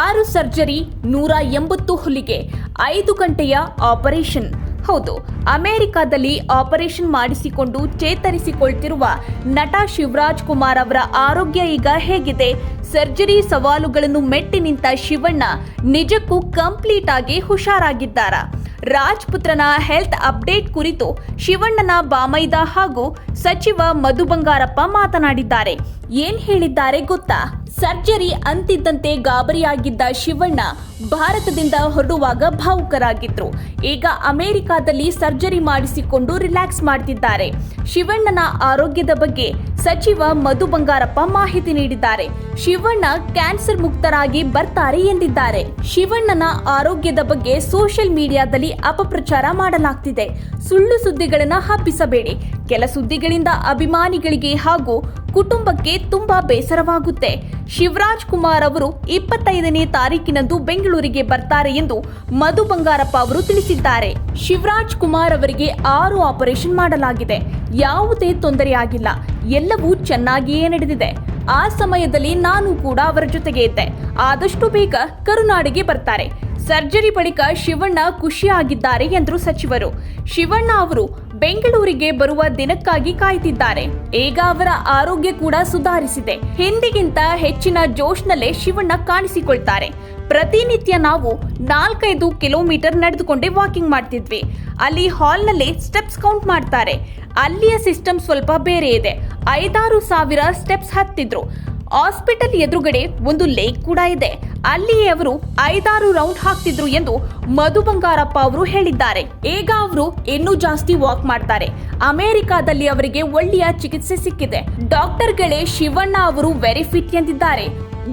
ಆರು ಸರ್ಜರಿ, ನೂರ ಎಂಬತ್ತು ಹುಲಿಗೆ ಐದು ಗಂಟೆಯ ಆಪರೇಷನ್. ಹೌದು, ಅಮೆರಿಕದಲ್ಲಿ ಆಪರೇಷನ್ ಮಾಡಿಸಿಕೊಂಡು ಚೇತರಿಸಿಕೊಳ್ತಿರುವ ನಟ ಶಿವರಾಜ್ ಕುಮಾರ್ ಅವರ ಆರೋಗ್ಯ ಈಗ ಹೇಗಿದೆ. ಸರ್ಜರಿ ಸವಾಲುಗಳನ್ನು ಮೆಟ್ಟಿ ನಿಂತ ಶಿವಣ್ಣ ನಿಜಕ್ಕೂ ಕಂಪ್ಲೀಟ್ ಆಗಿ ಹುಷಾರಾಗಿದ್ದಾರಾ? ರಾಜ್ಪುತ್ರನ ಹೆಲ್ತ್ ಅಪ್ಡೇಟ್ ಕುರಿತು ಶಿವಣ್ಣನ ಬಾಮೈದ ಹಾಗೂ ಸಚಿವ ಮಧು ಬಂಗಾರಪ್ಪ ಮಾತನಾಡಿದ್ದಾರೆ. ಏನ್ ಹೇಳಿದ್ದಾರೆ ಗೊತ್ತಾ? ಸರ್ಜರಿ ಅಂತಿದ್ದಂತೆ ಗಾಬರಿಯಾಗಿದ್ದ ಶಿವಣ್ಣ ಭಾರತದಿಂದ ಹೊರಡುವಾಗ ಭಾವುಕರಾಗಿದ್ರು. ಈಗ ಅಮೆರಿಕಾದಲ್ಲಿ ಸರ್ಜರಿ ಮಾಡಿಸಿಕೊಂಡು ರಿಲ್ಯಾಕ್ಸ್ ಮಾಡ್ತಿದ್ದಾರೆ. ಶಿವಣ್ಣನ ಆರೋಗ್ಯದ ಬಗ್ಗೆ ಸಚಿವ ಮಧು ಬಂಗಾರಪ್ಪ ಮಾಹಿತಿ ನೀಡಿದ್ದಾರೆ. ಶಿವಣ್ಣ ಕ್ಯಾನ್ಸರ್ ಮುಕ್ತರಾಗಿ ಬರ್ತಾರೆ ಎಂದಿದ್ದಾರೆ. ಶಿವಣ್ಣನ ಆರೋಗ್ಯದ ಬಗ್ಗೆ ಸೋಷಿಯಲ್ ಮೀಡಿಯಾದಲ್ಲಿ ಅಪಪ್ರಚಾರ ಮಾಡಲಾಗ್ತಿದೆ. ಸುಳ್ಳು ಸುದ್ದಿಗಳನ್ನು ಹಬ್ಬಿಸಬೇಡಿ. ಕೆಲ ಸುದ್ದಿಗಳಿಂದ ಅಭಿಮಾನಿಗಳಿಗೆ ಹಾಗೂ ಕುಟುಂಬಕ್ಕೆ ತುಂಬಾ ಬೇಸರವಾಗುತ್ತೆ. ಶಿವರಾಜ್ ಕುಮಾರ್ ಅವರು ಇಪ್ಪತ್ತೈದನೇ ತಾರೀಕಿನಂದು ಬೆಂಗಳೂರಿಗೆ ಬರ್ತಾರೆ ಎಂದು ಮಧು ಬಂಗಾರಪ್ಪ ಅವರು ತಿಳಿಸಿದ್ದಾರೆ. ಶಿವರಾಜ್ ಕುಮಾರ್ ಅವರಿಗೆ ಆರು ಆಪರೇಷನ್ ಮಾಡಲಾಗಿದೆ. ಯಾವುದೇ ತೊಂದರೆಯಾಗಿಲ್ಲ ಎಲ್ಲವೂ ಚೆನ್ನಾಗಿಯೇ ನಡೆದಿದೆ. ಆ ಸಮಯದಲ್ಲಿ ನಾನು ಕೂಡ ಅವರ ಜೊತೆಗೆ ಇದ್ದೆ. ಆದಷ್ಟು ಬೇಗ ಕರುನಾಡಿಗೆ ಬರ್ತಾರೆ. ಸರ್ಜರಿ ಬಳಿಕ ಶಿವಣ್ಣ ಖುಷಿಯಾಗಿದ್ದಾರೆ ಎಂದರು ಸಚಿವರು. ಶಿವಣ್ಣ ಅವರು ಬೆಂಗಳೂರಿಗೆ ಬರುವ ದಿನಕ್ಕಾಗಿ ಕಾಯ್ತಿದ್ದಾರೆ. ಈಗ ಅವರ ಆರೋಗ್ಯ ಕೂಡ ಸುಧಾರಿಸಿದೆ. ಹಿಂದಿಗಿಂತ ಹೆಚ್ಚಿನ ಜೋಶ್ನಲ್ಲೇ ಶಿವಣ್ಣ ಕಾಣಿಸಿಕೊಳ್ತಾರೆ. ಪ್ರತಿನಿತ್ಯ ನಾವು ನಾಲ್ಕೈದು ಕಿಲೋಮೀಟರ್ ನಡೆದುಕೊಂಡೇ ವಾಕಿಂಗ್ ಮಾಡ್ತಿದ್ವಿ. ಅಲ್ಲಿ ಹಾಲ್ನಲ್ಲಿ ಸ್ಟೆಪ್ಸ್ ಕೌಂಟ್ ಮಾಡ್ತಾರೆ. ಅಲ್ಲಿಯ ಸಿಸ್ಟಮ್ ಸ್ವಲ್ಪ ಬೇರೆ ಇದೆ. ಐದಾರು ಸಾವಿರ ಸ್ಟೆಪ್ಸ್ ಹತ್ತಿದ್ರು. ಹಾಸ್ಪಿಟಲ್ ಎದುರುಗಡೆ ಒಂದು ಲೇಕ್ ಕೂಡ ಇದೆ. ಅಲ್ಲಿಯೇ ಅವರು ಐದಾರು ರೌಂಡ್ ಹಾಕ್ತಿದ್ರು ಎಂದು ಮಧು ಬಂಗಾರಪ್ಪ ಅವರು ಹೇಳಿದ್ದಾರೆ. ಈಗ ಅವರು ಇನ್ನೂ ಜಾಸ್ತಿ ವಾಕ್ ಮಾಡ್ತಾರೆ. ಅಮೆರಿಕಾದಲ್ಲಿ ಅವರಿಗೆ ಒಳ್ಳೆಯ ಚಿಕಿತ್ಸೆ ಸಿಕ್ಕಿದೆ. ಡಾಕ್ಟರ್ಗಳೇ ಶಿವಣ್ಣ ಅವರು ವೆರಿ ಫಿಟ್ ಎಂದಿದ್ದಾರೆ.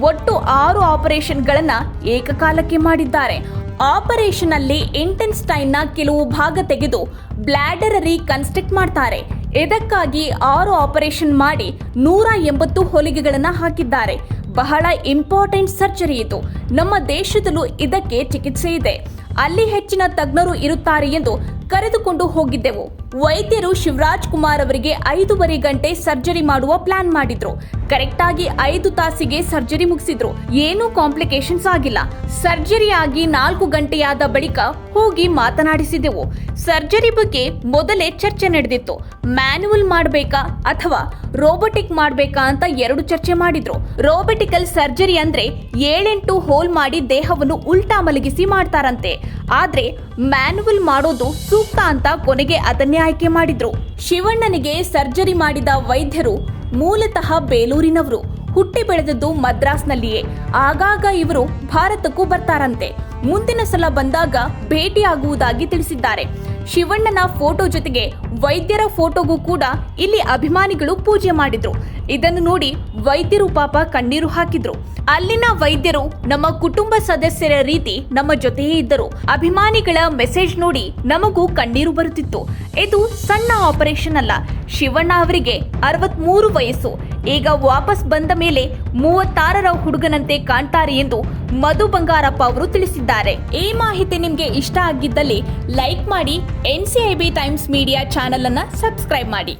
ಒಟ್ಟು ಆರು ಆಪರೇಷನ್ಗಳನ್ನ ಏಕಕಾಲಕ್ಕೆ ಮಾಡಿದ್ದಾರೆ. ಆಪರೇಷನ್ ಅಲ್ಲಿ ಇಂಟೆನ್ಸ್ಟೈನ್ನ ಕೆಲವು ಭಾಗ ತೆಗೆದು ಬ್ಲಾಡರ್ ರೀಕನ್ಸ್ಟ್ರಕ್ಟ್ ಮಾಡ್ತಾರೆ. ಇದಕ್ಕಾಗಿ ಆರು ಆಪರೇಷನ್ ಮಾಡಿ ನೂರ ಎಂಬತ್ತು ಹೊಲಿಗೆಗಳನ್ನು ಹಾಕಿದ್ದಾರೆ. ಬಹಳ ಇಂಪಾರ್ಟೆಂಟ್ ಸರ್ಜರಿ ಇದು. ನಮ್ಮ ದೇಶದಲ್ಲೂ ಇದಕ್ಕೆ ಚಿಕಿತ್ಸೆ ಇದೆ. ಅಲ್ಲಿ ಹೆಚ್ಚಿನ ತಜ್ಞರು ಇರುತ್ತಾರೆ ಎಂದು ಕರೆದುಕೊಂಡು ಹೋಗಿದ್ದೆವು. ವೈದ್ಯರು ಶಿವರಾಜ್ ಕುಮಾರ್ ಅವರಿಗೆ ಐದೂವರೆ ಗಂಟೆ ಸರ್ಜರಿ ಮಾಡುವ ಪ್ಲಾನ್ ಮಾಡಿದ್ರು. ಕರೆಕ್ಟ್ ಆಗಿ ಐದು ತಾಸಿಗೆ ಸರ್ಜರಿ ಮುಗಿಸಿದ್ರು. ಏನೂ ಕಾಂಪ್ಲಿಕೇಶನ್ಸ್ ಆಗಿಲ್ಲ. ಸರ್ಜರಿ ಆಗಿ ನಾಲ್ಕು ಗಂಟೆಯಾದ ಬಳಿಕ ಹೋಗಿ ಮಾತನಾಡಿಸಿದೆವು. ಸರ್ಜರಿ ಬಗ್ಗೆ ಮೊದಲೇ ಚರ್ಚೆ ನಡೆದಿತ್ತು. ಮ್ಯಾನುವಲ್ ಮಾಡಬೇಕಾ ಅಥವಾ ರೋಬೋಟಿಕ್ ಮಾಡಬೇಕಾ ಅಂತ ಎರಡು ಚರ್ಚೆ ಮಾಡಿದ್ರು. ರೋಬೋಟಿಕಲ್ ಸರ್ಜರಿ ಅಂದ್ರೆ ಏಳೆಂಟು ಹೋಲ್ ಮಾಡಿ ದೇಹವನ್ನು ಉಲ್ಟಾ ಮಲಗಿಸಿ ಮಾಡ್ತಾರಂತೆ. ಆದ್ರೆ ಮ್ಯಾನ್ಯುವಲ್ ಮಾಡೋದು ಸೂಕ್ತ ಅಂತ ಕೊನೆಗೆ ಅದನ್ನೇ ಆಯ್ಕೆ ಮಾಡಿದ್ರು. ಶಿವಣ್ಣನಿಗೆ ಸರ್ಜರಿ ಮಾಡಿದ ವೈದ್ಯರು ಮೂಲತಃ ಬೇಲೂರಿನವರು. ಹುಟ್ಟಿ ಬೆಳೆದದ್ದು ಮದ್ರಾಸ್ನಲ್ಲಿಯೇ. ಆಗಾಗ ಇವರು ಭಾರತಕ್ಕೂ ಬರ್ತಾರಂತೆ. ಮುಂದಿನ ಸಲ ಬಂದಾಗ ಭೇಟಿಯಾಗುವುದಾಗಿ ತಿಳಿಸಿದ್ದಾರೆ. ಶಿವಣ್ಣನ ಫೋಟೋ ಜೊತೆಗೆ ವೈದ್ಯರ ಫೋಟೋಗೂ ಕೂಡ ಇಲ್ಲಿ ಅಭಿಮಾನಿಗಳು ಪೂಜೆ ಮಾಡಿದ್ರು. ಇದನ್ನು ನೋಡಿ ವೈದ್ಯರು ಪಾಪ ಕಣ್ಣೀರು ಹಾಕಿದ್ರು. ಅಲ್ಲಿನ ವೈದ್ಯರು ನಮ್ಮ ಕುಟುಂಬ ಸದಸ್ಯರ ರೀತಿ ನಮ್ಮ ಜೊತೆಯೇ ಇದ್ದರು. ಅಭಿಮಾನಿಗಳ ಮೆಸೇಜ್ ನೋಡಿ ನಮಗೂ ಕಣ್ಣೀರು ಬರುತ್ತಿತ್ತು. ಇದು ಸಣ್ಣ ಆಪರೇಷನ್ ಅಲ್ಲ. ಶಿವಣ್ಣ ಅವರಿಗೆ ಅರವತ್ಮೂರು ವಯಸ್ಸು. ಈಗ ವಾಪಸ್ ಬಂದ ಮೇಲೆ ಮೂವತ್ತಾರರ ಹುಡುಗನಂತೆ ಕಾಣ್ತಾರೆ ಎಂದು ಮಧು ಬಂಗಾರಪ್ಪ ಅವರು ತಿಳಿಸಿದ್ದಾರೆ. ಈ ಮಾಹಿತಿ ನಿಮಗೆ ಇಷ್ಟ ಆಗಿದ್ದಲ್ಲಿ ಲೈಕ್ ಮಾಡಿ N C I B times media channel ಅನ್ನ ಸಬ್ಸ್ಕ್ರೈಬ್ ಮಾಡಿ.